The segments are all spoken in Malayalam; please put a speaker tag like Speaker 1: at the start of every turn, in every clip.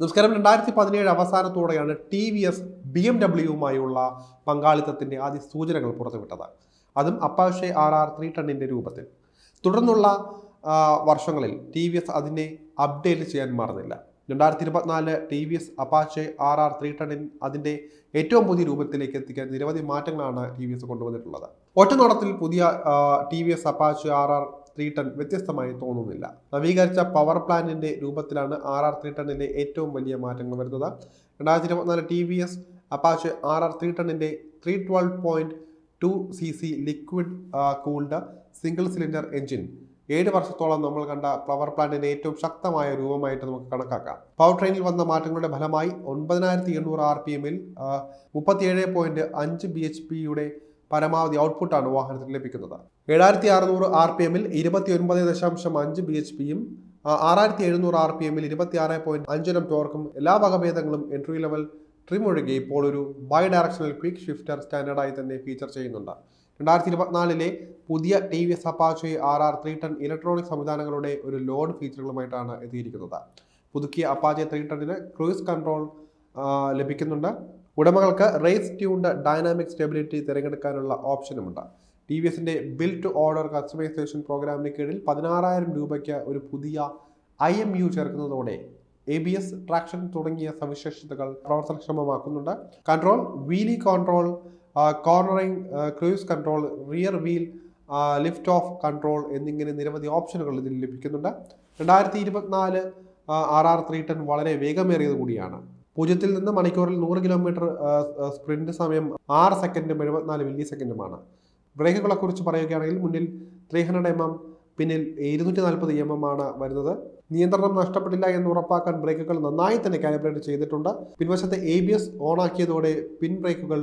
Speaker 1: നമസ്കാരം. രണ്ടായിരത്തി പതിനേഴ് അവസാനത്തോടെയാണ് T V S B M ഡബ്ല്യുവുമായുള്ള പങ്കാളിത്തത്തിന്റെ ആദ്യ സൂചനകൾ പുറത്തുവിട്ടത്. അതും അപ്പാഷെ ആർ ആർ ത്രീ ടണ്ണിന്റെ രൂപത്തിൽ. തുടർന്നുള്ള വർഷങ്ങളിൽ ടി വി എസ് അതിനെ അപ്ഡേറ്റ് ചെയ്യാൻ മറന്നില്ല. രണ്ടായിരത്തി ഇരുപത്തിനാല് T V S Apache R R three ടണ്ണിൻ അതിന്റെ ഏറ്റവും പുതിയ രൂപത്തിലേക്ക് എത്തിക്കാൻ നിരവധി മാറ്റങ്ങളാണ് ടി വി എസ് കൊണ്ടുവന്നിട്ടുള്ളത്. ഒറ്റ നോട്ടത്തിൽ പുതിയ T V S Apache R R three ten വ്യത്യസ്തമായി തോന്നുന്നില്ല. നവീകരിച്ച പവർ പ്ലാന്റിന്റെ രൂപത്തിലാണ് ആർ ആർ ത്രീ ഏറ്റവും വലിയ മാറ്റങ്ങൾ വരുന്നത്. രണ്ടായിരത്തി ഇരുപത്തിനാല് T V S Apache R R three ടണ്ണിന്റെ three twelve point two C C liquid cooled single cylinder engine ഏഴ് വർഷത്തോളം നമ്മൾ കണ്ട പവർ പ്ലാന്റിന്റെ ഏറ്റവും ശക്തമായ രൂപമായിട്ട് നമുക്ക് കണക്കാക്കാം. പവർ ട്രെയിനിൽ വന്ന മാറ്റങ്ങളുടെ ഫലമായി ഒൻപതിനായിരത്തി എണ്ണൂറ് ആർ പി എമ്മിൽ മുപ്പത്തിയേഴ് പോയിന്റ് അഞ്ച് ബി എച്ച് പിയുടെ പരമാവധി ഔട്ട്പുട്ടാണ് വാഹനത്തിന് ലഭിക്കുന്നത്. ഏഴായിരത്തി അറുന്നൂറ് ആർ പി എമ്മിൽ ഇരുപത്തി ഒൻപത് ദശാംശം അഞ്ച് ബി എച്ച് പിയും ആറായിരത്തി എഴുന്നൂറ് ആർ പി എമ്മിൽ ഇരുപത്തി ആറ് ടോർക്കും എല്ലാ വകഭേദങ്ങളും എൻട്രി ലെവൽ ട്രിം ഒഴികെ ഇപ്പോൾ ഒരു ബൈ ഡയറക്ഷണൽ ക്വിക്ക് ഷിഫ്റ്റർ സ്റ്റാൻഡേർഡായി തന്നെ ഫീച്ചർ ചെയ്യുന്നുണ്ട്. രണ്ടായിരത്തി ഇരുപത്തിനാലിലെ പുതിയ T V S Apache R R three ten electronic സംവിധാനങ്ങളുടെ ഒരു ലോഡ് ഫീച്ചറുകളുമായിട്ടാണ് എത്തിയിരിക്കുന്നത്. പുതുക്കിയ അപ്പാച്ചെ ത്രീ ടണ്ണിന് ക്രൂയിസ് കൺട്രോൾ ലഭിക്കുന്നുണ്ട്. ഉടമകൾക്ക് റേസ് ട്യൂൺഡ് ഡൈനാമിക് സ്റ്റെബിലിറ്റി തിരഞ്ഞെടുക്കാനുള്ള ഓപ്ഷനുമുണ്ട് ടി വി എസിന്റെ ബിൽ ടു ഓർഡർ കസ്റ്റമൈസേഷൻ പ്രോഗ്രാമിന് കീഴിൽ പതിനാറായിരം രൂപയ്ക്ക് ഒരു പുതിയ ഐ എം യു ചേർക്കുന്നതോടെ എ ബി എസ് ട്രാക്ഷൻ തുടങ്ങിയ സവിശേഷതകൾ പ്രവർത്തനക്ഷമമാക്കുന്നുണ്ട്. Control wheelie control cornering cruise control rear wheel lift off control എന്നിങ്ങനെ നിരവധി ഓപ്ഷനുകൾ ഇതിൽ ലഭിക്കുന്നുണ്ട്. രണ്ടായിരത്തി ഇരുപത്തിനാല് ആർ ആർ ത്രീ ടെൻ വളരെ വേഗമേറിയത് കൂടിയാണ്. പൂജ്യത്തിൽ നിന്ന് മണിക്കൂറിൽ നൂറ് കിലോമീറ്റർ സ്പ്രിന്റ് സമയം ആറ് സെക്കൻഡും എഴുപത്തിനാല് മില്ലി സെക്കൻഡുമാണ് ബ്രേക്കുകളെ കുറിച്ച് പറയുകയാണെങ്കിൽ മുന്നിൽ ത്രീ ഹൺഡ്രഡ് എം എം പിന്നിൽ ഇരുന്നൂറ്റി നാൽപ്പത് എം എം ആണ് വരുന്നത്. നിയന്ത്രണം നഷ്ടപ്പെട്ടില്ല എന്ന് ഉറപ്പാക്കാൻ ബ്രേക്കുകൾ നന്നായി തന്നെ കാലിബ്രേറ്റ് ചെയ്തിട്ടുണ്ട്. പിൻവശത്തെ എ ബി എസ് ഓണാക്കിയതോടെ പിൻ ബ്രേക്കുകൾ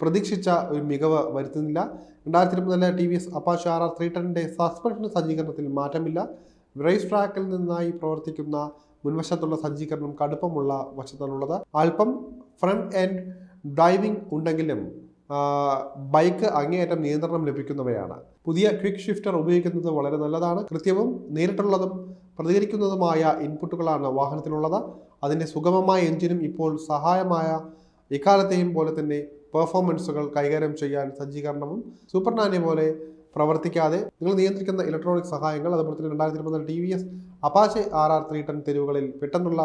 Speaker 1: പ്രതീക്ഷിച്ച ഒരു മികവ് വരുത്തുന്നില്ല. രണ്ടായിരത്തി ഇരുപത്തിനാല് T V S Apache R R three ടെന്നിന്റെ suspension സജ്ജീകരണത്തിൽ മാറ്റമില്ല. റേസ് ട്രാക്കിൽ നിന്നായി പ്രവർത്തിക്കുന്ന മുൻവശത്തുള്ള സജ്ജീകരണം കടുപ്പമുള്ള വശത്താണുള്ളത്. അല്പം ഫ്രണ്ട് എൻഡ് ഡ്രൈവിംഗ് ഉണ്ടെങ്കിലും ബൈക്ക് അങ്ങേയറ്റം നിയന്ത്രണം ലഭിക്കുന്നവയാണ്. പുതിയ ക്വിക്ക് ഷിഫ്റ്റർ ഉപയോഗിക്കുന്നത് വളരെ നല്ലതാണ്. കൃത്യവും നേരിട്ടുള്ളതും പ്രതികരിക്കുന്നതുമായ ഇൻപുട്ടുകളാണ് വാഹനത്തിലുള്ളത്. അതിന്റെ സുഗമമായ എഞ്ചിനും ഇപ്പോൾ സഹായമായ ഇക്കാലത്തെയും പോലെ തന്നെ പെർഫോമൻസുകൾ കൈകാര്യം ചെയ്യാൻ സജ്ജീകരണവും സൂപ്പർ നാനെ പോലെ പ്രവർത്തിക്കാതെ നിങ്ങൾ നിയന്ത്രിക്കുന്ന ഇലക്ട്രോണിക് സഹായങ്ങൾ അതുപോലെ തന്നെ രണ്ടായിരത്തി ഇരുപത്തിനാല് T V S Apache R R three ten തെരുവുകളിൽ പെട്ടെന്നുള്ള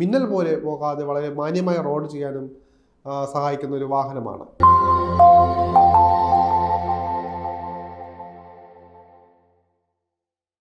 Speaker 1: മിന്നൽ പോലെ പോകാതെ വളരെ മാന്യമായ റോഡ് ചെയ്യാനും സഹായിക്കുന്ന ഒരു വാഹനമാണ്.